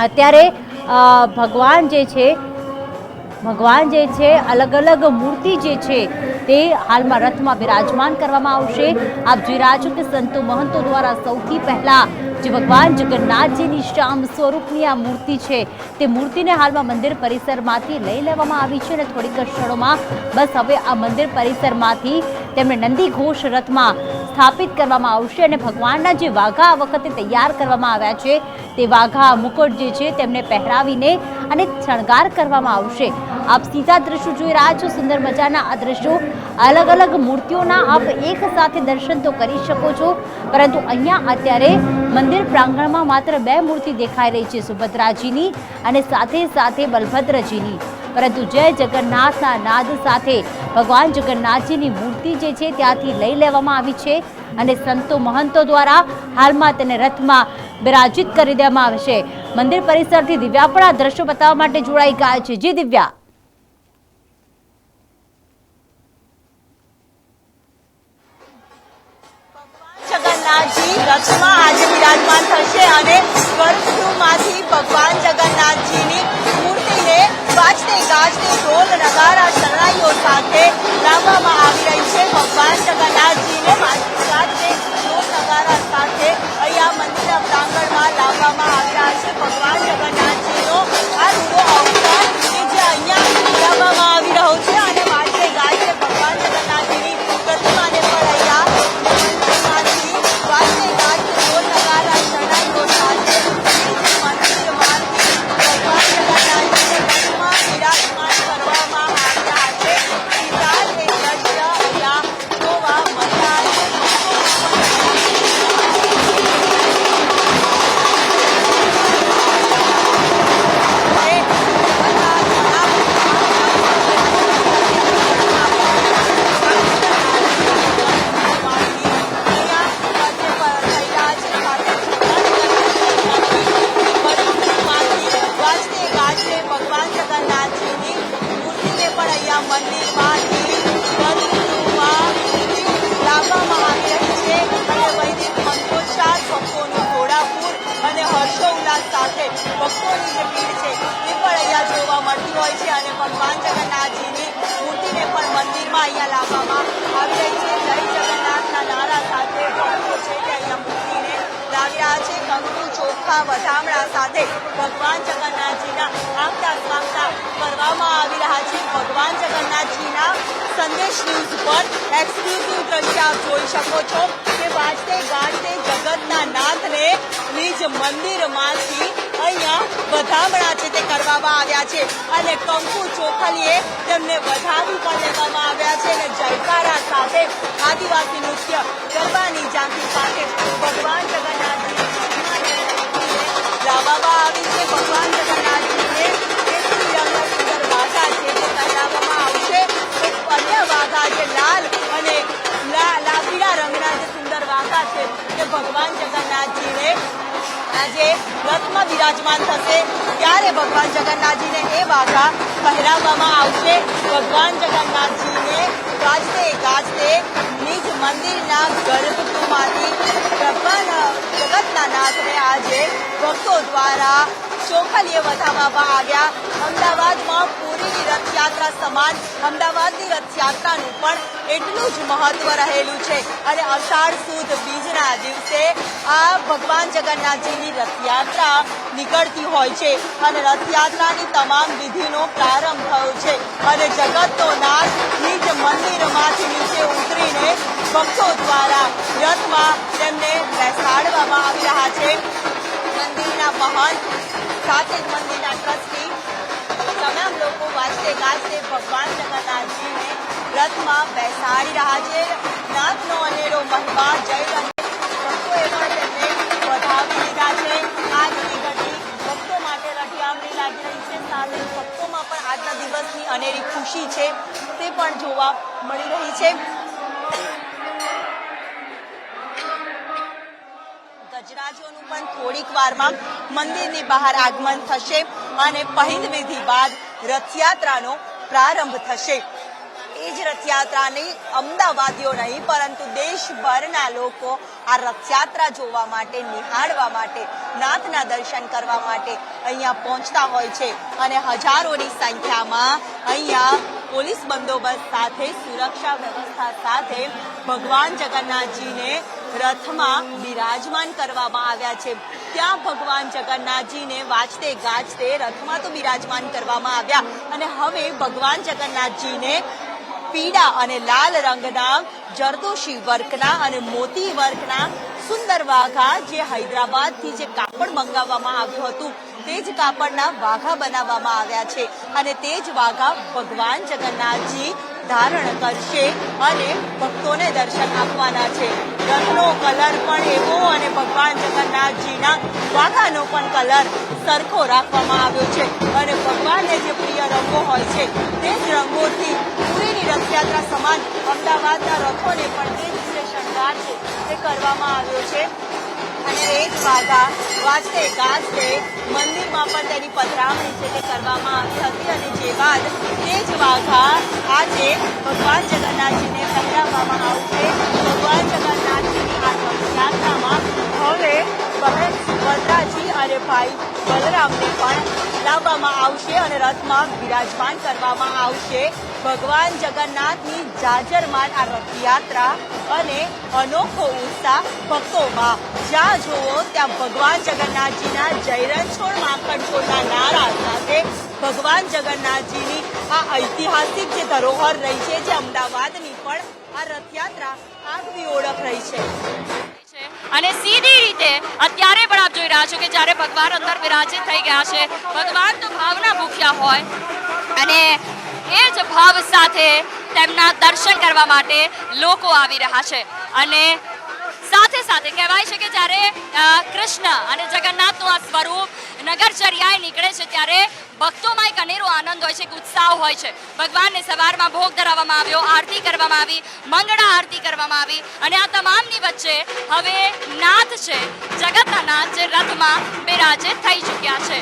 અત્યારે ભગવાન જે છે, ભગવાન જે છે, અલગ અલગ મૂર્તિ જે છે, તે હાલમાં રથમાં બિરાજમાન કરવામાં આવશે. આપ જોઈ રહ્યા છો કે સંતો મહંતો દ્વારા સૌથી પહેલા જે ભગવાન જગન્નાથજીની શ્યામ સ્વરૂપની આ મૂર્તિ છે, તે મૂર્તિને હાલમાં મંદિર પરિસરમાંથી લઈ લેવામાં આવી છે અને થોડીક ક્ષણોમાં બસ હવે આ મંદિર પરિસરમાંથી તેમણે નંદી ઘોષ રથમાં સ્થાપિત કરવામાં આવશે અને ભગવાનના જે વાઘા આ વખતે તૈયાર કરવામાં આવ્યા છે, તે વાઘા મુકુટ જે છે તેમને પહેરાવીને અને શણગાર કરવામાં આવશે. આપ સીધા દ્રશ્યો જોઈ રહ્યા છો, સુંદર મજાના આ દ્રશ્યો. અલગ અલગ મૂર્તિઓના આપ એક સાથે દર્શન તો કરી શકો છો, પરંતુ અહીંયા અત્યારે મંદિર પ્રાંગણમાં માત્ર બે મૂર્તિ દેખાઈ રહી છે, સુભદ્રાજીની અને સાથે સાથે બલભદ્રજીની. પરંતુ જય જગન્નાથના નાદ સાથે ભગવાન જગન્નાથજીની મૂર્તિ જે છે ત્યાંથી લઈ લેવામાં આવી છે અને સંતો મહંતો દ્વારા હાલમાં તેને રથમાં બિરાજિત કરી દેવામાં આવશે મંદિર પરિસરથી દિવ્યા પણ આ દ્રશ્યો બતાવવા માટે જોડાઈ ગયા છે. જી દિવ્યા. જગન્નાથજી રથમાં આજે વિરાજમાન થશે અને ગર્ભગૃહમાંથી ભગવાન જગન્નાથજીની મૂર્તિને વાજતે ગાજતે ઢોલ, નગારા શરણાઈઓ સાથે લાવવામાં આવી રહી છે. ભગવાન જગન્નાથજીને વાજતે ઢોલ, નગારા સાથે અહીંયા મંદિરના પ્રાંગણમાં લાવવામાં અને હર્ષોલ્લાસ સાથે ભક્તોની જે ભીડ છે, એ પણ અહીંયા જોવા મળતી હોય છે અને ભગવાન જગન્નાથજીની મૂર્તિને પણ મંદિરમાં અહીંયા લાવવામાં આવી રહી છે. જય જગન્નાથના નારા સાથે અહીંયા મૂર્તિને લાવ્યા છે. કંકુ ચોખા વધામણા સાથે ભગવાન જગન્નાથજીના આગતા સ્વાગતા કરવામાં આવી રહ્યા છે. ભગવાન જગન્નાથજીના સંદેશ ન્યૂઝ પર એક્સક્લુઝિવ દ્રશ્ય આપ જોઈ શકો છો કે વાજતે ગાજતે જગતના નાથને મંદિરમાંથી અહીંયા વધામણા છે તે કરવામાં આવ્યા છે. અને કંકુ ચોખલીએ તેમને વધાવી પણ લેવામાં આવ્યા છે અને જયકારા સાથે આદિવાસી નૃત્ય ગરબાની ઝાંખી સાથે ભગવાન જગન્નાથજીની લાવવામાં આવી છે. ભગવાન જગન્નાથજીને ભગવાન જગન્નાથજીને આજે રથમાં બિરાજમાન થશે. ત્યારે ભગવાન જગન્નાથજીને એ વાઘા પહેરાવવામાં આવશે. ભગવાન જગન્નાથજીને ગાજતે ગાજતે નિજ મંદિરના ગર્ભગૃહમાંથી ભગવાન જગતના નાથને આજે ભક્તો દ્વારા ચોખલીએ વધાવવામાં આવ્યા. અમદાવાદમાં પૂરીની રથયાત્રા સમાન અમદાવાદની રથયાત્રાનું પણ એટલું જ મહત્વ રહેલું છે. અને અષાઢ સુદ બીજના દિવસે આ ભગવાન જગન્નાથજીની રથયાત્રા નીકળતી હોય છે અને રથયાત્રાની તમામ વિધિનો પ્રારંભ થયો છે. અને જગતનો નાથ નિજ મંદિરમાંથી નીચે ઉતરીને ભક્તો દ્વારા રથમાં તેમને બેસાડવામાં આવી રહ્યા છે. મંદિરના મહંત સાથે જ મંદિરના ટ્રસ્ટી, તમામ લોકો વાજતે ગાજતે ભગવાન જગન્નાથજીને રથમાં બેસાડી રહ્યા છે. નાથનો અનેરો મહિમા, જય ગણેશ ભક્તોએ પણ તેમને વધાવી લીધા છે. આજની ઘડી ભક્તો માટે રઢિયામણી લાગી રહી છે. સાથે ભક્તોમાં પણ આજના દિવસની અનેરી ખુશી છે. તે પણ જોવા મળી રહી છે. ગજરાજોનું પણ થોડીક વારમાં મંદિરની બહાર આગમન થશે અને પહિંદ વિધિ બાદ રથયાત્રાનો પ્રારંભ થશે. એ જ રથયાત્રાની અમદાવાદીઓ નહીં, પરંતુ દેશભરના લોકો આ રથયાત્રા જોવા માટે, નિહાળવા માટે, નાથના દર્શન કરવા માટે અહીંયા પહોંચતા હોય છે અને હજારોની સંખ્યામાં અહીંયા પોલીસ બંદોબસ્ત સાથે, સુરક્ષા વ્યવસ્થા સાથે ભગવાન જગન્નાથજીને રથમાં બિરાજમાન કરવામાં આવ્યા છે. ત્યાં ભગવાન જગન્નાથજીને વાંચતે ગાજતે રથમાં તો બિરાજમાન કરવામાં આવ્યા. અને હવે ભગવાન જગન્નાથજીને પીળા અને લાલ રંગના, જરદોશી વર્કના અને મોતી વર્કના સુંદર વાઘા જે હૈદરાબાદથી જે કાપડ મંગાવવામાં આવ્યું હતું, તે જ કાપડના વાઘા બનાવવામાં આવ્યા છે. અને તે જ વાઘા ભગવાન જગન્નાથજી ધારણ કરશે અને ભક્તોને દર્શન આપવાના છે. રથનો કલર પણ એવો અને ભગવાન જગન્નાથજીના વાઘાનો પણ કલર સરખો રાખવામાં આવ્યો છે. અને ભગવાનને જે પ્રિય રંગો હોય છે, તે જ રંગોથી પૂરીની રથયાત્રા સમાન અમદાવાદના રથોને પણ તે જ રીતે શણગાર છે તે કરવામાં આવ્યો છે. અને એ જ વાઘા વાજતે ગાજતે મંદિરમાં પણ તેની પધરામણી છે તે કરવામાં આવી હતી અને જે બાદ તે જ વાઘા આજે ભગવાન જગન્નાથજીને પહેરાવવામાં આવશે. ભગવાન જગન્નાથજીની ભાઈ બલરામને પણ લાવવામાં આવશે અને રથમાં બિરાજમાન કરવામાં આવશે. ભગવાન જગન્નાથની જાજરમાન આ રથયાત્રા અને અનોખો ઉત્સાહ ભક્તોમાં. જ્યાં જુઓ ત્યાં ભગવાન જગન્નાથજીના જયરણછોડ માખણછોડના નારા સાથે ભગવાન જગન્નાથજીની આ ઐતિહાસિક જે ધરોહર રહી છે, જે અમદાવાદની પણ આ રથયાત્રા આગવી ઓળખ રહી છે છે. અને સીધી રીતે અત્યારે પણ આપ જોઈ રહ્યા છો કે જ્યારે ભગવાન અંદર વિરાજિત થઈ ગયા છે ભગવાન તો ભાવના ભૂખ્યા હોય અને એ જ ભાવ સાથે તેમના દર્શન કરવા માટે લોકો આવી રહ્યા છે. અને સાથે કહેવાય છે કે જ્યારે કૃષ્ણ અને જગન્નાથનું આ સ્વરૂપ નગરચર્યાએ નીકળે છે ત્યારે ભક્તોમાં એક અનેરો આનંદ હોય છે, એક ઉત્સાહ હોય છે. ભગવાનને સવારમાં ભોગ ધરાવવામાં આવ્યો, આરતી કરવામાં આવી, મંગળા આરતી કરવામાં આવી અને આ તમામની વચ્ચે હવે નાથ છે, જગતના નાથ જે રથમાં બિરાજે થઈ ચૂક્યા છે.